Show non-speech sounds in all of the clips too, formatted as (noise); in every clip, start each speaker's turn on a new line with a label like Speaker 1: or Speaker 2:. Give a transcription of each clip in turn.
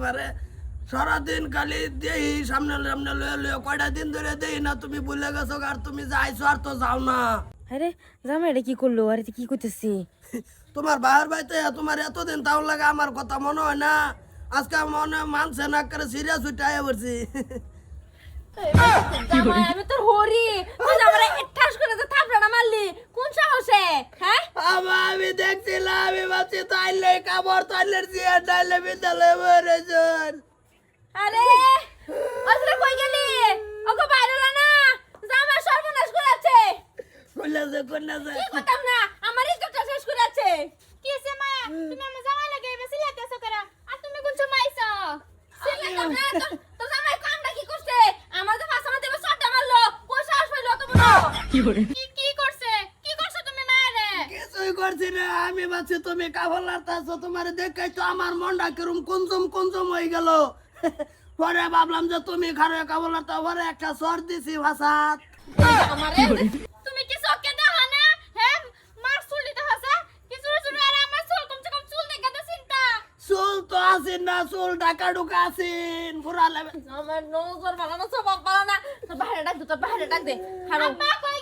Speaker 1: তোমারে সারাদিন খালি দেই সামনে সামনে লয়ে লয়ে কয়টা দিন ধরে দেই না তুমি ভুলে গেছো আর তুমি যাইছো আর তো যাও না।
Speaker 2: আরে জামাই এটা কি করল? আরে কি করতেছি? (laughs)
Speaker 1: তোমার বাহার বাড়িতে তোমার এতদিন তাও লাগে আমার কথা মনে হয় না। আজকে মনে মানছে না করে সিরিয়াস উঠে আয়া পড়ছি।
Speaker 2: আমি তোর হরি। তুই আমার ঠাস করে যে থাপড়াটা মারলি। কোন সাহসে হ্যাঁ
Speaker 1: আবার আমি দেখছিলাম আমি ভাবছি তাইলে কাপড় তাইলে চেয়ার তাইলে বিদ্যালয়ে বেরোজন
Speaker 2: আরে অসরে কই গেলি? ওকে বাইরে না। জামাই সর্বনাশ করেছে
Speaker 1: কন্যাছে কন্যাছে
Speaker 2: কি করতাম না? আমার ইজ্জতটা শেষ করেছে
Speaker 3: কি সে মায়া তুমি আমার জামাই লাগে এবার সিলাইতেছো কেরা? আর তুমি কোন সময় আইছো?
Speaker 2: সিলেক্ট না তো- তো জামাই কামটা কি করছে? আমার তো পাশে আমাদের সটটা মারলো। সাহস পাইলো অত বড়?
Speaker 3: কি কি করছে কি করছ তুমি মায়ারে
Speaker 1: কিছুই করছি না আমি ভাবছি তুমি কাপড় লাড়তাছো তোমার দেখাই তো আমার মনটা কিরম কুঞ্জম কুঞ্জম হয়ে গেল। পরে ভাবলাম যে তুমি খারে কাপড় লাড়তা পরে একটা সর দিছি ভাষাত
Speaker 3: তুমি কি চোখে দেখো না? হ্যাঁ মার চুল দিতে হসা? কি চুল আর আমার চুল কমসে কম চুল দেখে তো চিন্তা।
Speaker 1: চুল তো আসিন না চুল ঢাকা ঢুকা আসিন পুরা লেবে
Speaker 2: আমার নজর ভালো সব ভালো বাইরে ডাক দে তোর বাইরে ডাক দে। হারো
Speaker 3: আব্বা কই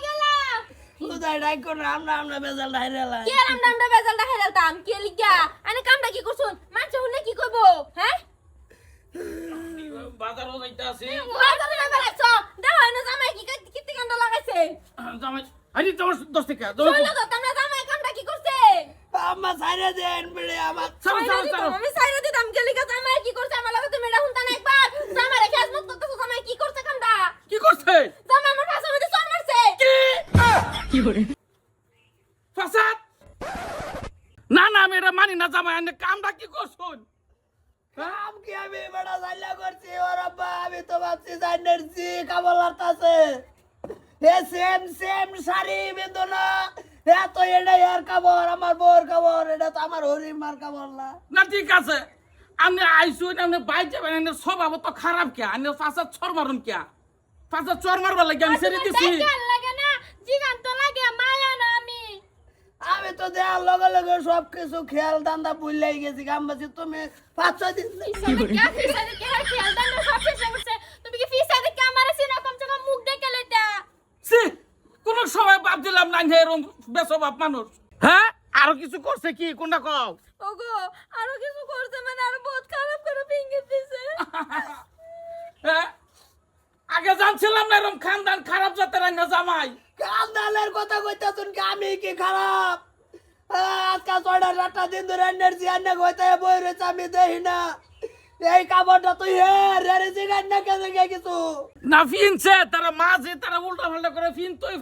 Speaker 1: উদয় ডাই করে আমরা আমরা বেজাল ঢাইরে লাই
Speaker 2: কে রাম নামটা বেজালটা হেরালতাম কে লিগা? আনে কামটা কি করছুন? মাছ হলে কি করব? হ্যাঁ?
Speaker 4: বাজারও যাইতে আছি।
Speaker 2: বাজারে না এনে জামাই কি কিত্তি কান্ড লাগাইছে?
Speaker 4: জামাই আরে তোমার দশ টাকা
Speaker 2: চলো তো তোমরা জামাই কামটা কি করছে?
Speaker 1: আমার। সাইরে দেন আমার
Speaker 2: আমি সাইরা দিতাম কে জামাই কি করছে? আমার লাগে তুমি এটা হুনতা না একবার। জামাই রেখে আজমত করতেছো জামাই কি করছে কামটা
Speaker 4: কি করছে
Speaker 2: জামাই আমার পাশে মধ্যে চল মারছে
Speaker 4: ফাসাদ! না না আমি এটা মানি না জামাই আনে কামটা কি করছুন?
Speaker 1: কাম কি আমি বড় জাল্লা করছি ওর আব্বা আমি তো ভাবছি জানেরছি কাপড় লাড়তাছে এ সেম সেম শাড়ি বেদন এ তো এটা এর কাপড় আমার বউর কাপড় এটা তো আমার হরিমার কাপড় না।
Speaker 4: না ঠিক আছে আপনি আইসুন আপনি বাইক যাবেন এনে স্বভাব তো খারাপ কে আপনি ফাসাদ চর মারুন কে ফাসাদ চর মারবার লাগে আমি ছেড়ে দিছি।
Speaker 3: না জিগান তো লাগে মায়া না আমি
Speaker 1: আমি তো দেওয়ার লগে লগে সব কিছু খেয়াল দান্দা ভুললেই গেছি বাছি তুমি পাঁচ ছয় দিন
Speaker 3: তুমি কি ফিসা খেয়াল তুমি কি ফিসা দেখে আমার সিনা কমসে কম মুখ দেখে লইতা
Speaker 4: সি কোন সময় বাপ দিলাম না এরকম বেসবাব মানুষ। হ্যাঁ? আরও কিছু করছে কি? কোনটা কও?
Speaker 2: ওগো আরও কিছু করছে মানে আরও বহুত খারাপ করে ফিঙ্গার দিছে।
Speaker 4: হ্যাঁ? আগে জানছিলাম না এরকম খানদান খারাপ জাতের আইনা জামাই।
Speaker 1: কান্দালের কথা কইতা শুন কি? আমি কি খারাপ? আজকা ছয়টা সাতটা দিন ধরে এনার্জি আন্না কইতে বই রয়েছে আমি দেখি না। এই কাপড়টা তুই হে রে জিগান না কেন কিছু?
Speaker 4: না ফিনছে তারা মাঝে তারা উল্টা পাল্টা করে ফিন তুই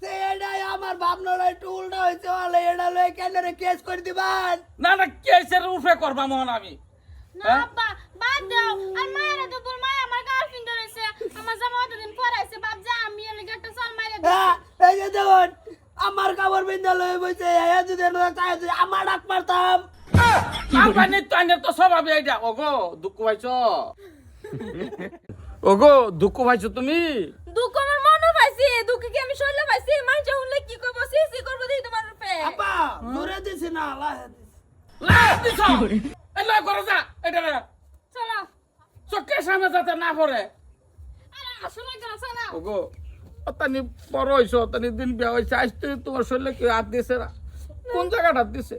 Speaker 1: সে এটাই আমার ভাবনাটা একটু উল্টা হয়েছে বলে এটা লয়ে কেন রে কেস করে দিবান?
Speaker 4: না না কেসের উঠে করবা মোহন আমি।
Speaker 3: না
Speaker 4: হ্যাঁ?
Speaker 3: বাদ দাও। আর মায়েরা তো তোর মায়া আমার গার্লফ্রেন্ড ধরেছে। আমার জামা অতদিন পরাইছে বাপ যা আমি একটা চল মাইরে দে
Speaker 1: হ্যাঁ এই যে দেখুন আমার কাপড় বিন্দা লয়ে বইছে এই যদি না চাই যদি আমার ডাক মারতাম।
Speaker 4: আমার নিত্য আইনের তো স্বভাবে এইটা। ওগো দুঃখ পাইছ? ওগো দুঃখ পাইছো তুমি?
Speaker 2: দুঃখ আমার মনে পাইছি দুঃখ কি আমি শরীরে পাইছি? মাইজা হলে কি করব সি সি করব দিই তোমার রূপে।
Speaker 1: আপা জোরে দিছি না লাহে দিছি।
Speaker 4: লাভ দিছ? এলা করে যা এটা রে
Speaker 3: চলো।
Speaker 4: চোখের সামনে যাতে না পড়ে।
Speaker 3: আরে আসলে চলো।
Speaker 4: ওগো। অতানি বড় হইছো, অতানি দিন বিয়া হয়েছে আজ তুই তোমার শরীরে কি হাত দিছে না। কোন জায়গাটা হাত দিছে